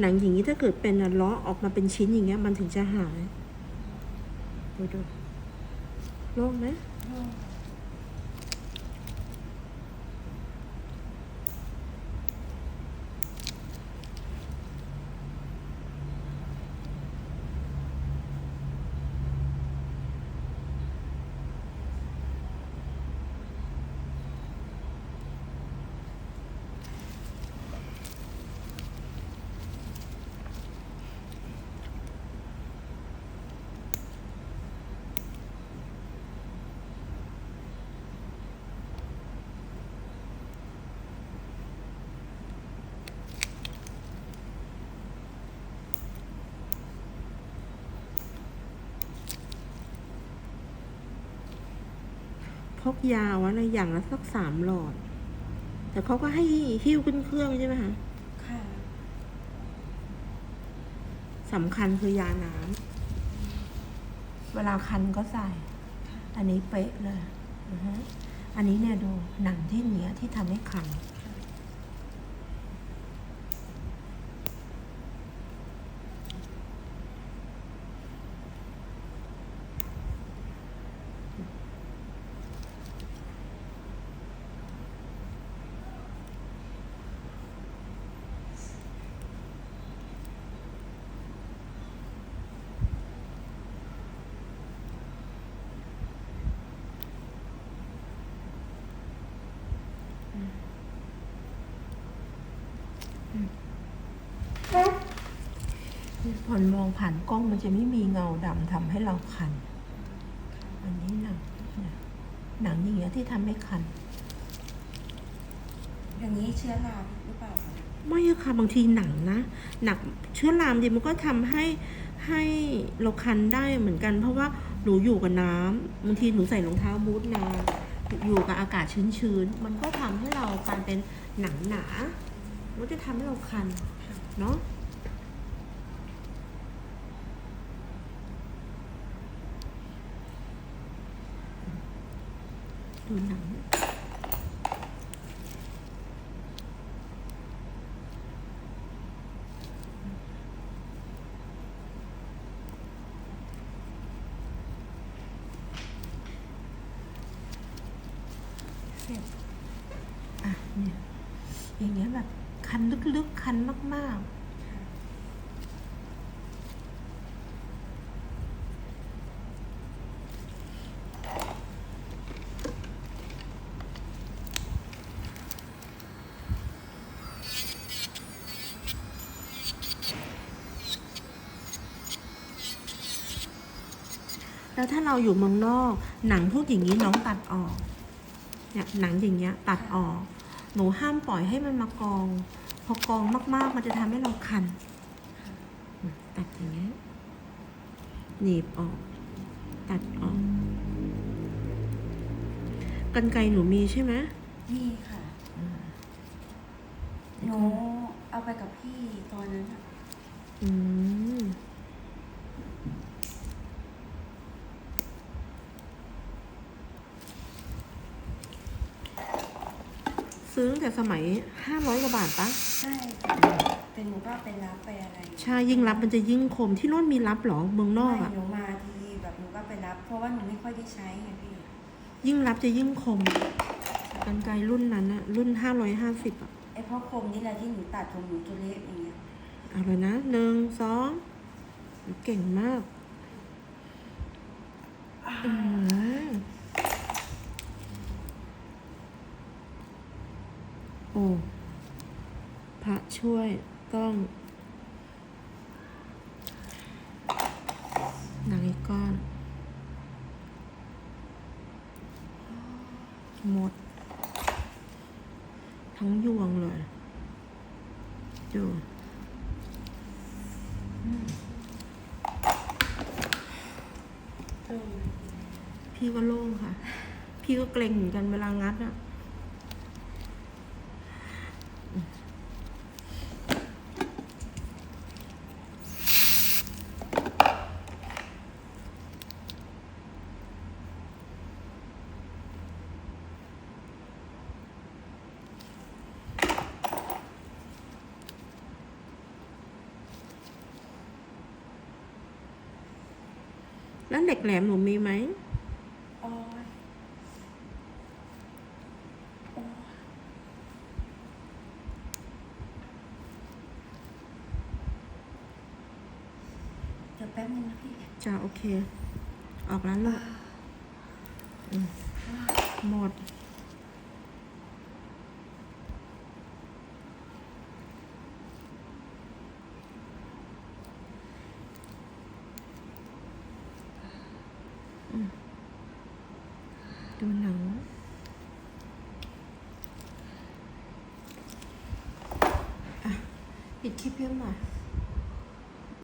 หนังอย่างนี้ถ้าเกิดเป็นล้อออกมาเป็นชิ้นอย่างเงี้ยมันถึงจะหาย ดูดูโล่งไหม พกยาวอะนะอย่างละสักสามหลอด แต่เขาก็ให้หิ้วขึ้นเครื่องใช่ไหมคะค่ะสำคัญคือยาน้ำเวลาคันก็ใส่ อันนี้เป๊ะเลยอือฮะอันนี้เนี่ยดูหนังที่เหนียที่ทำให้คัน พอมองผ่านกล้องมันจะไม่มีเงาดำทำให้เราคัน อันนี้หนังนะหนังอย่างเงี้ยที่ทำให้คัน อย่างนี้เชื้อราหรือเปล่าคะไม่อะค่ะบางทีหนังนะ หนักเชื้อรามเดียวมันก็ทำให้ให้เราคันได้เหมือนกัน เพราะว่าหนูอยู่กับน้ำบางทีหนูใส่รองเท้าบูทนานอยู่กับอากาศชื้นๆ มันก็ทำให้เราการเป็นหนังหนา มันจะทำให้เราคันเนาะ ดูหนังเสร็จอะเนี่ยอย่างเงี้ยแบบคันลึกๆ คันมาก ๆ แล้วถ้าเราอยู่เมืองนอก หนังพวกอย่างนี้น้องตัดออก เนี่ยหนังอย่างเงี้ยตัดออก หนูห้ามปล่อยให้มันมากอง พอกองมากๆ มันจะทำให้เราคันอืมตัดอย่างเงี้ยหนีบออก ตัดออกกันไกรหนูมีใช่ไหมนี่ค่ะหนูเอาไปกับพี่ตอนนั้นอะอืม ซื้อตั้งแต่สมัยห้าร้อยกว่าบาทปะใช่ค่ะแต่หนูก็ไปรับไปอะไรใช่ยิ่งรับมันจะยิ่งคมที่โน่นมีรับเหรอเมืองนอกไม่อะหนูมาทีแบบหนูก็ไปรับ เพราะว่าหนูไม่ค่อยได้ใช้ไงพี่ยิ่งรับจะยิ่งคมกันไกลรุ่นนั้นอะรุ่นห้าร้อยห้าสิบอะไอ้พ่อคมนี่แหละที่หนูตัดของหนูตัวเล็กอย่างเงี้ยเอาเลยนะหนึ่งสองเก่งมากอืมโอ้พระช่วยต้องหนังอีกก้อน หมด ทั้งยวงเลยดูพี่ก็โล่งค่ะ พี่ก็เกรงเหมือนกันเวลางัดอะ แล้วเหล็กแหลมหนูมีไหมเดี๋ยวแป๊บนึงนะพี่จ้าโอเค ออกแล้วลูกหมด ดูหนังอะปิดคลิปเพิ่มหน่อย